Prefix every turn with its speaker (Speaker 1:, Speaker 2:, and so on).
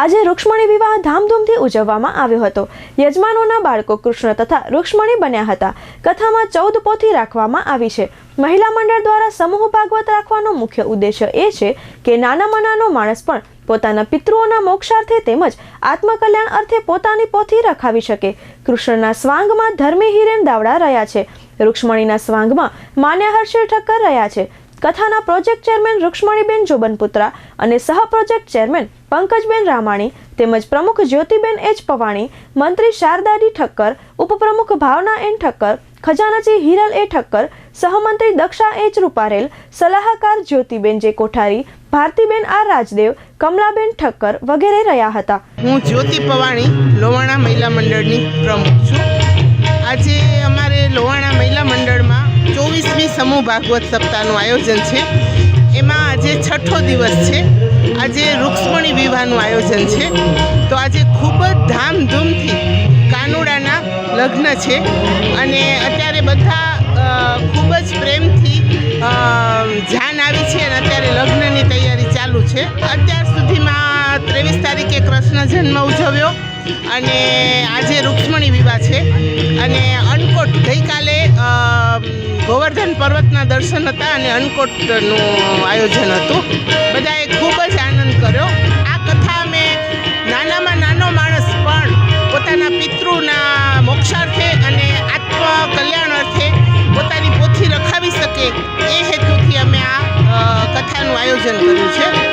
Speaker 1: આજે રૂક્ષ્મણી વિવાહ ધામધૂમથી ઉજવવામાં આવ્યો હતો. યજમાનોના બાળકો કૃષ્ણ તથા રૂક્ષ્મણી બન્યા હતા. કથામાં ચૌદ પોથી રાખવામાં આવી છે. મહિલા મંડળ દ્વારા સમૂહ ભાગવત રાખવાનો મુખ્ય ઉદ્દેશ્ય એ છે કે નાનામાં નાનો માણસ પણ પોતાના પિતૃઓના મોક્ષાર્થે તેમજ આત્મકલ્યાણ અર્થે પોતાની પોથી રખાવી શકે. કૃષ્ણના સ્વાંગમાં ધર્મી હિરેન દાવડા રહ્યા છે. રૂક્ષ્મણીના સ્વાંગમાં માન્યા હર્ષિલ ઠક્કર રહ્યા છે. કથાના પ્રોજેક્ટ ચેરમેન રૂક્ષ્મણીબેન જોબનપુત્રા અને સહ પ્રોજેક્ટ ચેરમેન પંકજબેન રામાણી તેમજ પ્રમુખ જ્યોતિબેન એચ પવાણી, મંત્રી શારદાડી ઠક્કર, ઉપપ્રમુખ ભાવના એન ઠક્કર, ખજાનચી હિરલ એ ઠક્કર, સહમંત્રી દક્ષા એચ રૂપારેલ, સલાહકાર જ્યોતિબેન જે કોઠારી, ભારતીબેન આર રાજદેવ, કમલાબેન ઠક્કર વગેરે રહ્યા હતા.
Speaker 2: હું જ્યોતિ પવાણી લોવાણા મહિલા મંડળની પ્રમુખ છું. આજે અમારે લોવાણા સમૂહ ભાગવત સપ્તાહનું આયોજન છે. એમાં આજે છઠ્ઠો દિવસ છે. આજે રૂક્ષ્મણી વિવાહનું આયોજન છે. તો આજે ખૂબ જ ધામધૂમથી કાનુડાના લગ્ન છે. અને અત્યારે બધા ખૂબ જ પ્રેમથી જાન આવી છે અને અત્યારે લગ્નની તૈયારી ચાલુ છે. અત્યાર સુધીમાં ત્રેવીસ તારીખે કૃષ્ણ જન્મ ઉજવ્યો અને આજે રૂક્ષ્મણી વિવાહ છે. અને અન્નકોટ ગઈકાલે ગોવર્ધન પર્વતના દર્શન હતા અને અન્નકોટનું આયોજન હતું. બધાએ ખૂબ જ આનંદ કર્યો. આ કથા અમે નાનામાં નાનો માણસ પણ પોતાના પિતૃના મોક્ષાર્થે અને આત્મ કલ્યાણ અર્થે પોતાની પોથી રખાવી શકે એ હેતુથી અમે આ કથાનું આયોજન કર્યું છે.